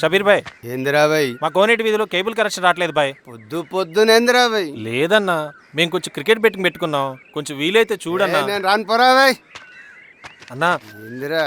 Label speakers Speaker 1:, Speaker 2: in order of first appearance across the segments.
Speaker 1: Shabbir bye
Speaker 2: ఏందిరా bye
Speaker 1: మా కోనేటి వీధిలో కేబుల్ కనెక్షన్ రావట్లేదు బాయ్
Speaker 2: పొద్దు పొద్దునేందిరా బాయ్
Speaker 1: లేదన్నా మేము కొంచెం క్రికెట్ బెట్టింగ్ పెట్టుకున్నాం. కొంచెం వీలైతే చూడన్నా.
Speaker 2: నేను రాను పోరా
Speaker 1: అన్నా.
Speaker 2: ఏందిరా?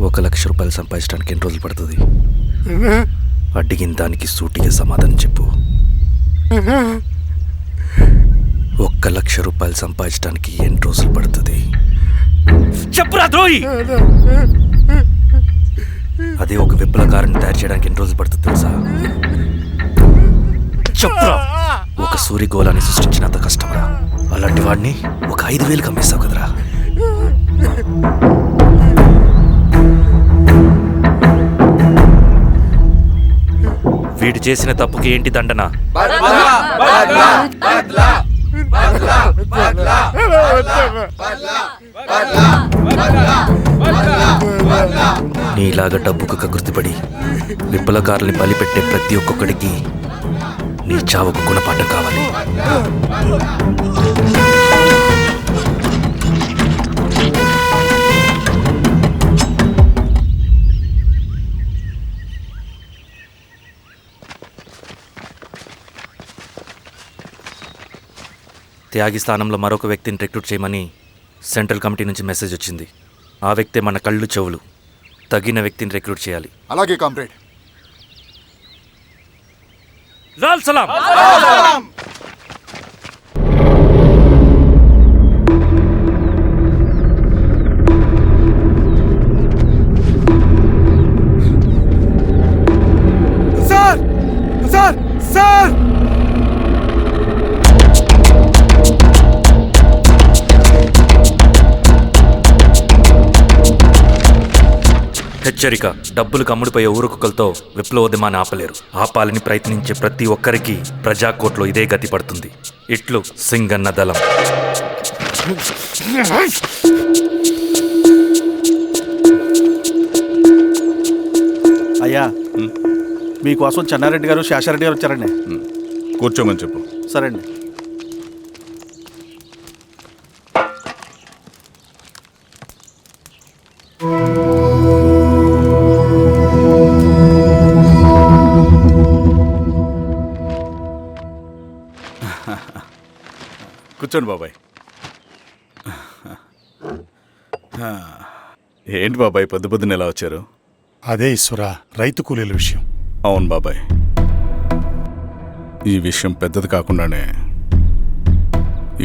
Speaker 3: ఒక లక్ష రూపాయలు సంపాదించడానికి ఎన్ని రోజులు పడుతుంది? అడిగిన దానికి సూటిగా సమాధానం చెప్పు. ఒక్క లక్ష రూపాయలు సంపాదించడానికి ఎన్ని రోజులు పడుతుంది? చెప్పురా ద్రోహి! అదే ఒక విప్లవకారుని తయారు చేయడానికి ఎన్ని రోజులు పడుతుంది తెలుసా? చెప్పురా. ఒక సూర్యగోళాన్ని సృష్టించినంత కష్టమరా అలాంటి వాడిని ఒక ఐదు వేలు కమ్మేస్తావు కదరా. వీడు చేసిన తప్పుకి ఏంటి దండన? నీలాగా డబ్బుకు కకృతిపడి విప్లవకారుల్ని బలిపెట్టే ప్రతి ఒక్కొక్కడికి నీ చావుకు గుణపాఠం కావాలి. త్యాగి స్థానంలో మరొక వ్యక్తిని రిక్రూట్ చేయమని సెంట్రల్ కమిటీ నుంచి మెసేజ్ వచ్చింది. ఆ వ్యక్తే మన కళ్ళు చెవులు. తగిన వ్యక్తిని రిక్రూట్ చేయాలి.
Speaker 4: అలాగే కామ్రేడ్.
Speaker 3: లాల్ సలాం!
Speaker 2: సార్! సార్! సార్!
Speaker 3: హెచ్చరిక. డబ్బులు కమ్ముడిపోయే ఊరుకుకలతో విప్లవోద్యమాన్ని ఆపలేరు. ఆపాలని ప్రయత్నించే ప్రతి ఒక్కరికి ప్రజాకోట్లో ఇదే గతి పడుతుంది. ఇట్లు సింగన్న దళం.
Speaker 5: అయ్యా మీకోసం చెన్నారెడ్డి గారు శేషారెడ్డి గారు వచ్చారండి.
Speaker 4: కూర్చోమని చెప్పు.
Speaker 5: సరే అండి
Speaker 4: కూర్చోండి బాబాయ్. ఏంటి బాబాయ్ పొద్దు పొద్దున ఎలా వచ్చారు?
Speaker 6: అదే ఈశ్వర రైతు కూలీల విషయం.
Speaker 4: అవును బాబాయ్. ఈ విషయం పెద్దది కాకుండానే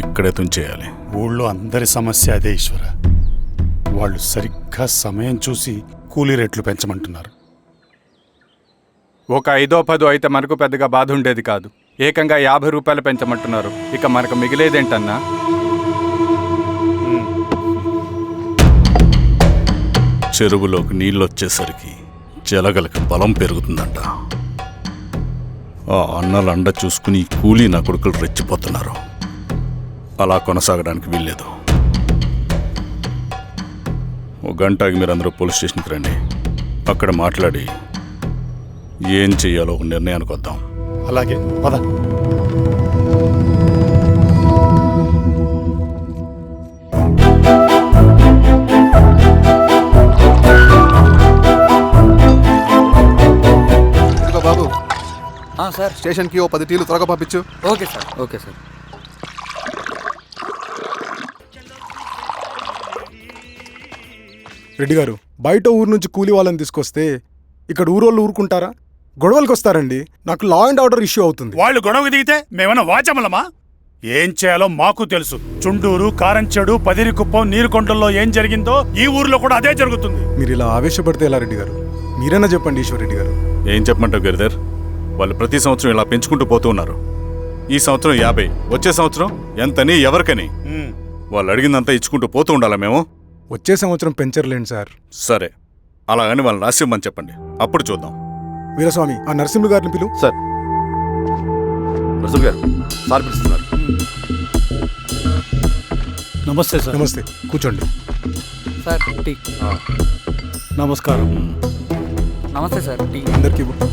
Speaker 4: ఇక్కడే తుంచేయాలి.
Speaker 6: ఊళ్ళో అందరి సమస్య అదే ఈశ్వర. వాళ్ళు సరిగ్గా సమయం చూసి కూలీ రేట్లు పెంచమంటున్నారు.
Speaker 7: ఒక ఐదో పదో అయితే మనకు పెద్దగా బాధ ఉండేది కాదు. ఏకంగా యాభై రూపాయలు పెంచమంటున్నారు. ఇక మనకు మిగిలేదేంటన్నా?
Speaker 4: చెరువులోకి నీళ్ళు వచ్చేసరికి జలగలకి బలం పెరుగుతుందంట. ఆ అన్నల అండ చూసుకుని కూలీ నా కొడుకులు రెచ్చిపోతున్నారు. అలా కొనసాగడానికి వీల్లేదు. ఒక గంటకి మీరు అందరూ పోలీస్ స్టేషన్కి రండి. అక్కడ మాట్లాడి ఏం చెయ్యాలో ఒక నిర్ణయానికి వద్దాం.
Speaker 6: అలాగే పద.
Speaker 8: బాబు. సార్. స్టేషన్కి ఓ పది టీలు త్వరగా పంపించు.
Speaker 2: Okay sir. Okay sir.
Speaker 9: Reddy గారు బయట ఊరు నుంచి కూలి వాళ్ళని తీసుకొస్తే ఇక్కడ ఊరోళ్ళు ఊరుకుంటారా? గొడవలకు వస్తారండి. నాకు లా అండ్ ఆర్డర్ ఇష్యూ అవుతుంది.
Speaker 6: వాళ్ళు గొడవకు దిగితే మేమన్నా వాచమలమా? ఏం చేయాలో మాకు తెలుసు. చుండూరు కారంచెడు పదిరికుప్పం నీరుకొండల్లో ఏం జరిగిందో ఈ ఊర్లో కూడా అదే జరుగుతుంది.
Speaker 9: మీరు ఇలా ఆవేశపడితే ఎలా రెడ్డి గారు? మీరైనా చెప్పండి ఈశ్వర్ రెడ్డి గారు.
Speaker 4: ఏం చెప్పమంటావు గిరిధర్? వాళ్ళు ప్రతి సంవత్సరం ఇలా పెంచుకుంటూ పోతూ ఉన్నారు. ఈ సంవత్సరం యాభై వచ్చే సంవత్సరం ఎంతని ఎవరికని? వాళ్ళు అడిగిందంతా ఇచ్చుకుంటూ పోతూ ఉండాలా మేము?
Speaker 9: వచ్చే సంవత్సరం పెంచర్లేండి సార్.
Speaker 4: సరే. అలాగని వాళ్ళని రాసిమ్మని చెప్పండి. అప్పుడు చూద్దాం.
Speaker 9: వీరస్వామి ఆ నరసింహ గారిని పిలు.
Speaker 8: సార్. రసూల్ గారు సార్ పిలుస్తున్నారు.
Speaker 5: నమస్తే సార్.
Speaker 9: నమస్తే కూర్చోండి.
Speaker 10: Sir tea.
Speaker 5: నమస్కారం.
Speaker 10: నమస్తే సార్ టీ.
Speaker 9: అందరికీ ఇవ్వు.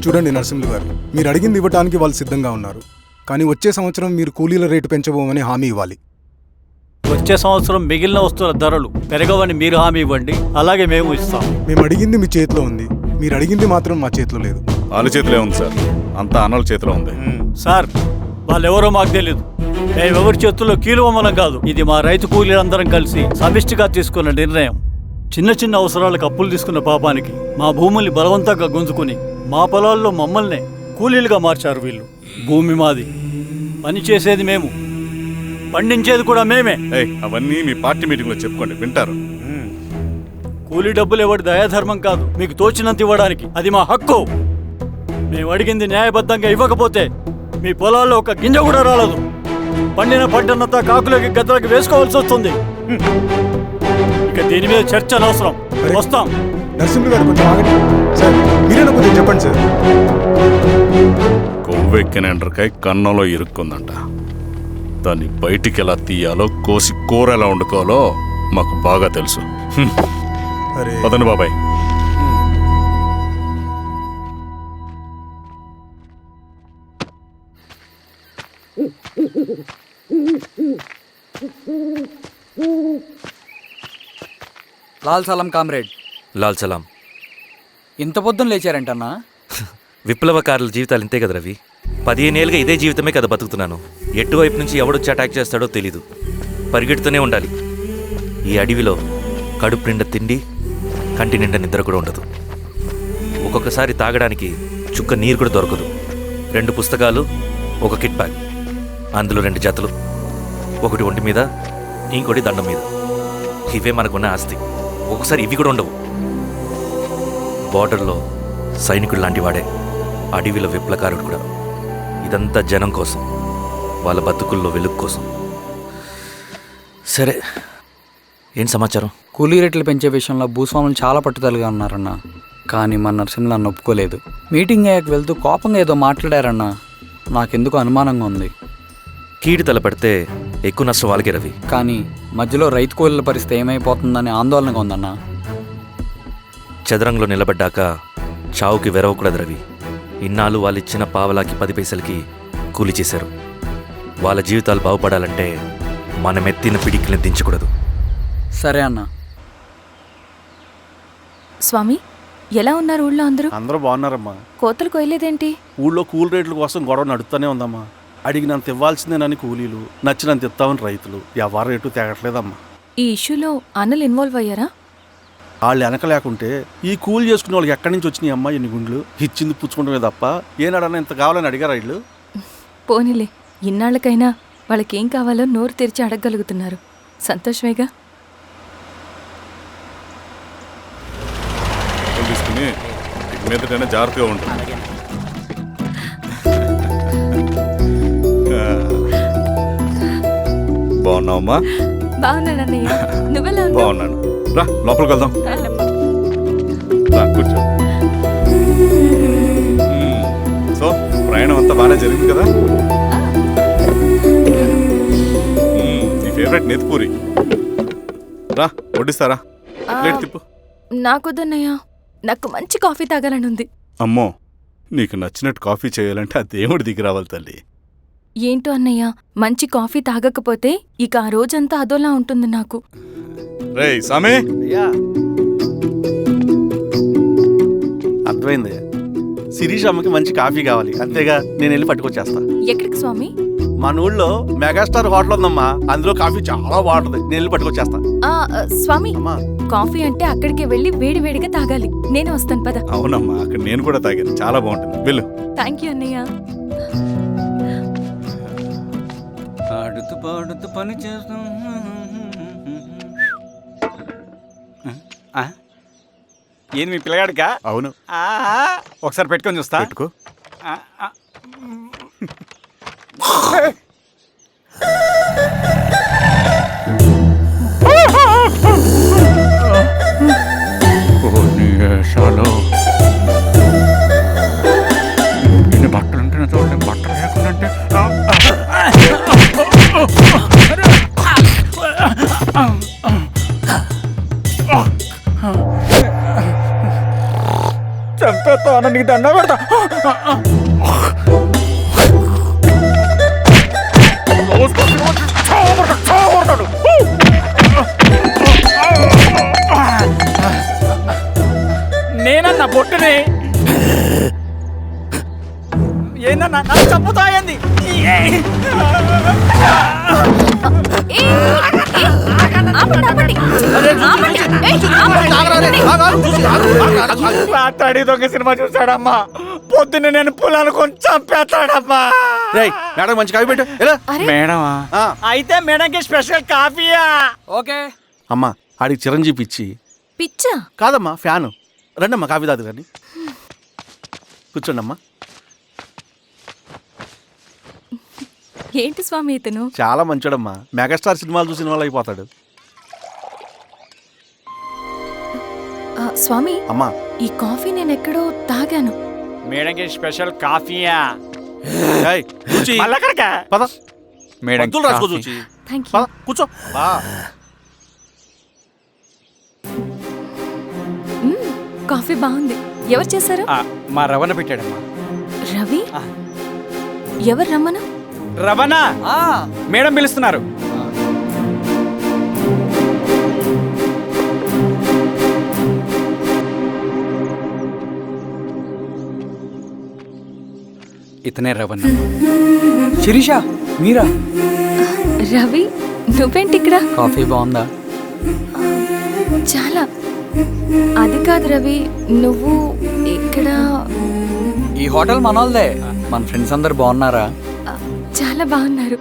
Speaker 9: చూడండి నరసింహులు గారు మీరు అడిగింది ఇవ్వటానికి వాళ్ళు సిద్ధంగా ఉన్నారు. కానీ వచ్చే సంవత్సరం మీరు కూలీల రేటు పెంచబోమని హామీ ఇవ్వాలి.
Speaker 5: వచ్చే సంవత్సరం మిగిలిన వస్తువుల ధరలు పెరగవని మీరు హామీ ఇవ్వండి. అలాగే మేము ఇస్తాం.
Speaker 9: మేము అడిగింది మీ చేతిలో ఉంది. మీరు అడిగింది మాత్రం మా చేతిలో లేదు.
Speaker 4: వాళ్ళ చేతిలో ఉంది సార్. అంతా అన్నల చేతిలో ఉంది.
Speaker 5: సార్ వాళ్ళెవరో మాకు తెలియదు మేమెవరి చేతుల్లో కీలువమలం కాదు. ఇది మా రైతు కూలీలందరం కలిసి సమిష్టిగా తీసుకున్న నిర్ణయం. చిన్న చిన్న అవసరాలకు అప్పులు తీసుకున్న పాపానికి మా భూముల్ని బలవంతంగా గుంజుకుని మా పొలాల్లో మమ్మల్నే కూలీలుగా మార్చారు వీళ్ళు. భూమి మాది. పని చేసేది మేము. పండించేది కూడా మేమే.
Speaker 4: ఏయ్ అవన్నీ మీ పార్టీ మీటింగ్లో చెప్పుకోండి వింటారు.
Speaker 5: కూలీ డబ్బులు ఇవ్వడం దయాధర్మం కాదు మీకు తోచినంత ఇవ్వడానికి. అది మా హక్కు. మేము అడిగింది న్యాయబద్ధంగా ఇవ్వకపోతే మీ పొలాల్లో ఒక గింజ కూడా రాలదు. పండిన పంటనంతా కాకులకి గద్దలకి వేసుకోవాల్సి వస్తుంది. ఇక దీని మీద చర్చ అనవసరం. వస్తాం.
Speaker 9: నరసింహులు గారు కొంచెం ఆగండి. సార్ మీరైనా కొంచెం చెప్పండి సార్.
Speaker 4: కొవ్వెక్కిన ఎండ్రకాయ కన్నంలో ఇరుక్కుందంట. దాన్ని బయటికి ఎలా తీయాలో కోసి కూర ఎలా వండుకోవాలో మాకు బాగా తెలుసు. పదండి బాబాయ్.
Speaker 10: లాల్ సలం కామ్రేడ్.
Speaker 3: లాల్ సలాం.
Speaker 10: ఇంత పొద్దున లేచారంటన్నా?
Speaker 3: విప్లవకారుల జీవితాలు ఇంతే కదా రవి? పదిహేనేళ్ళుగా ఇదే జీవితమే కదా బతుకుతున్నాను. ఎటువైపు నుంచి ఎవడొచ్చి అటాక్ చేస్తాడో తెలీదు. పరిగెడుతూనే ఉండాలి. ఈ అడవిలో కడుపు నిండా తిండి కంటి నిండా నిద్ర కూడా ఉండదు. ఒక్కొక్కసారి తాగడానికి చుక్క నీరు కూడా దొరకదు. రెండు పుస్తకాలు ఒక కిట్ బ్యాగ్ అందులో రెండు జతలు ఒకటి ఒంటి మీద ఇంకోటి దండం మీద. ఇవే మనకున్న ఆస్తి. ఒకసారి ఇవి కూడా ఉండవు. బార్డర్లో సైనికుడు లాంటి వాడే అడవిలో విప్లకారుడు కూడా. ఇదంతా జనం కోసం వాళ్ళ బతుకుల్లో వెలుగు కోసం. సరే ఏం సమాచారం?
Speaker 10: కూలీ రేట్లు పెంచే విషయంలో భూస్వాములు చాలా పట్టుదలగా ఉన్నారన్న కానీ మన నరసింహ నన్ను ఒప్పుకోలేదు. మీటింగ్ అయ్యాక వెళ్తూ కోపంగా ఏదో మాట్లాడారన్నా నాకెందుకు అనుమానంగా ఉంది.
Speaker 3: కీడు తలపడితే ఎక్కువ నష్టం వాళ్ళకే రవి.
Speaker 10: కానీ మధ్యలో రైతు కూలీల పరిస్థితి ఏమైపోతుందని ఆందోళనగా ఉందన్నా.
Speaker 3: చదరంగంలో నిలబడ్డాక చావుకి వెరవకూడదు రవి. ఇన్నాళ్ళు వాళ్ళు ఇచ్చిన పావలాకి పది పైసలకి కూలి చేశారు. వాళ్ళ జీవితాలు బాగుపడాలంటే మనం ఎత్తిన పిడికిని దించకూడదు.
Speaker 10: సరే అన్న.
Speaker 11: స్వామి ఎలా ఉన్నారు ఊళ్ళో అందరూ?
Speaker 5: అందరూ బాగున్నారమ్మా.
Speaker 11: కోతలు కొయ్యలేదేంటి?
Speaker 5: ఊళ్ళో కూల్ రేట్ల కోసం గొడవ నడుస్తూనే ఉందమ్మా. అడిగినంత ఇవ్వాల్సిందేనని కూలీలు నచ్చినంత ఇస్తామని రైతులు. ఎవరు రేటు తేగట్లేదమ్మా.
Speaker 11: ఈ ఇష్యూలో అన్నలు ఇన్వాల్వ్ అయ్యారా?
Speaker 5: వాళ్ళు వెనక లేకుంటే ఈ కూల్ చేసుకునే వాళ్ళకి ఎక్కడి నుంచి వచ్చినాయి అమ్మా ఎన్ని గుండ్లు? ఇచ్చింది పుచ్చుకుంటమే తప్ప ఏనాడన్నా ఇంత కావాలని అడిగారు వీళ్ళు?
Speaker 11: పోనీలే ఇన్నాళ్ళకైనా వాళ్ళకేం కావాలో నోరు తెరిచి అడగగలుగుతున్నారు. సంతోషమేగా?
Speaker 4: తీసుకుని మీదటైనా జాగ్రత్తగా ఉంటుంది బాగున్నావమ్మా?
Speaker 11: బాగున్నానన్నయ్య. నువ్వెలా ఉన్నావు?
Speaker 4: బాగున్నాను. రా లోపలికి వెళ్దాం. రా కూర్చో. సో ప్రయాణం అంతా బాగానే జరిగింది కదా. నీ ఫేవరెట్ నెత్తిపూరి రా వడ్డిస్తారా? ప్లేట్ తిప్పు.
Speaker 11: నాకొద్దన్నయ్య నాకు మంచి కాఫీ తాగాలని ఉంది.
Speaker 4: అమ్మో నీకు నచ్చినట్టు కాఫీ చేయాలంటే ఆ దేవుడి దిగి రావాలి తల్లి.
Speaker 11: ఏంటో అన్నయ్య మంచి కాఫీ తాగకపోతే ఇక ఆ రోజంతా అదోలా ఉంటుంది నాకు.
Speaker 4: సామే!
Speaker 5: అయ్యా! అర్థమైంది శిరీష్ అమ్మకి మంచి కాఫీ కావాలి. అంతేగా నేను వెళ్ళి పట్టుకొచ్చేస్తా.
Speaker 11: ఎక్కడికి స్వామి?
Speaker 5: మన ఊళ్ళో మెగాస్టార్ హోటల్ ఉందమ్మా. అందులో కాఫీ చాలా బాగుంటుంది. నేను వెళ్ళి పట్టుకొచ్చేస్తా.
Speaker 11: ఆ ఆ, స్వామి
Speaker 5: అమ్మా!
Speaker 11: కాఫీ అంటే అక్కడికి వెళ్ళి వేడి వేడిగా తాగాలి. నేను వస్తాను పద.
Speaker 4: అవునమ్మా అక్కడ నేను కూడా తాగాను. చాలా బాగుంటుంది. వెళ్ళు.
Speaker 11: థ్యాంక్ యూ అన్నయ్య.
Speaker 10: ఆడుతూ పాడుతూ పని చేస్తాం. ఏంది మీ పిల్లగాడికా?
Speaker 7: అవును.
Speaker 10: ఆ, ఒకసారి పెట్టుకొని చూస్తా.
Speaker 7: పెట్టుకో.
Speaker 10: ఆ, చంపేస్తాను నీకు దండ పెడతా. నేనన్నా బొట్టుని ఏందన్నా నన్ను చంపుతాయంది. దొంగ సినిమా చూసాడమ్మా పొద్దున్న నేను పొలాలు కొంచెం చంపేస్తాడమ్మా.
Speaker 2: రేయ్ మేడం మంచి కాఫీ పెట్టు. ఆ.
Speaker 10: అయితే మేడంకి స్పెషల్ కాఫీయా?
Speaker 2: ఓకే. అమ్మా ఆడికి చిరంజీవి ఇచ్చి
Speaker 11: పిచ్చా?
Speaker 2: కాదమ్మా ఫ్యాను. రండమ్మా కాఫీ తాదు రండి కూర్చోండి
Speaker 11: ఏంటి స్వామి ఇతను?
Speaker 2: చాలా మంచోడమ్మా. మెగాస్టార్ సినిమాలు చూసిన వాళ్ళు అయిపోతాడు.
Speaker 11: ఆ, స్వామి
Speaker 2: అమ్మా.
Speaker 11: ఈ కాఫీ నేను ఎక్కడో తాగాను.
Speaker 10: మేడంకి స్పెషల్ కాఫీయా?
Speaker 2: ఏయ్, కూర్చో.
Speaker 10: మళ్ళీ అక్కడికా
Speaker 2: పద.
Speaker 10: మేడం
Speaker 2: మందులు రాసుకో చూచి.
Speaker 11: థ్యాంక్ యూ
Speaker 2: పద కూర్చో. బా.
Speaker 11: మ్మ్, కాఫీ బాగుంది. ఎవరు చేశారు?
Speaker 10: మా రవణ పెట్టాడమ్మా.
Speaker 11: రవి? ఎవరు రమ్మను
Speaker 10: రవణ? మేడం పిలుస్తున్నారు. ఇతనే రవణ.
Speaker 5: శిరీష మీరా?
Speaker 11: రవి నువ్వేంటి ఇక్కడ?
Speaker 10: కాఫీ బాగుందా?
Speaker 11: చాలా. అది కాదు రవి నువ్వు ఇక్కడ
Speaker 10: ఈ హోటల్ మనోల్దే. మన ఫ్రెండ్స్ అందరు బాగున్నారా?
Speaker 11: చాలా బాగున్నారు.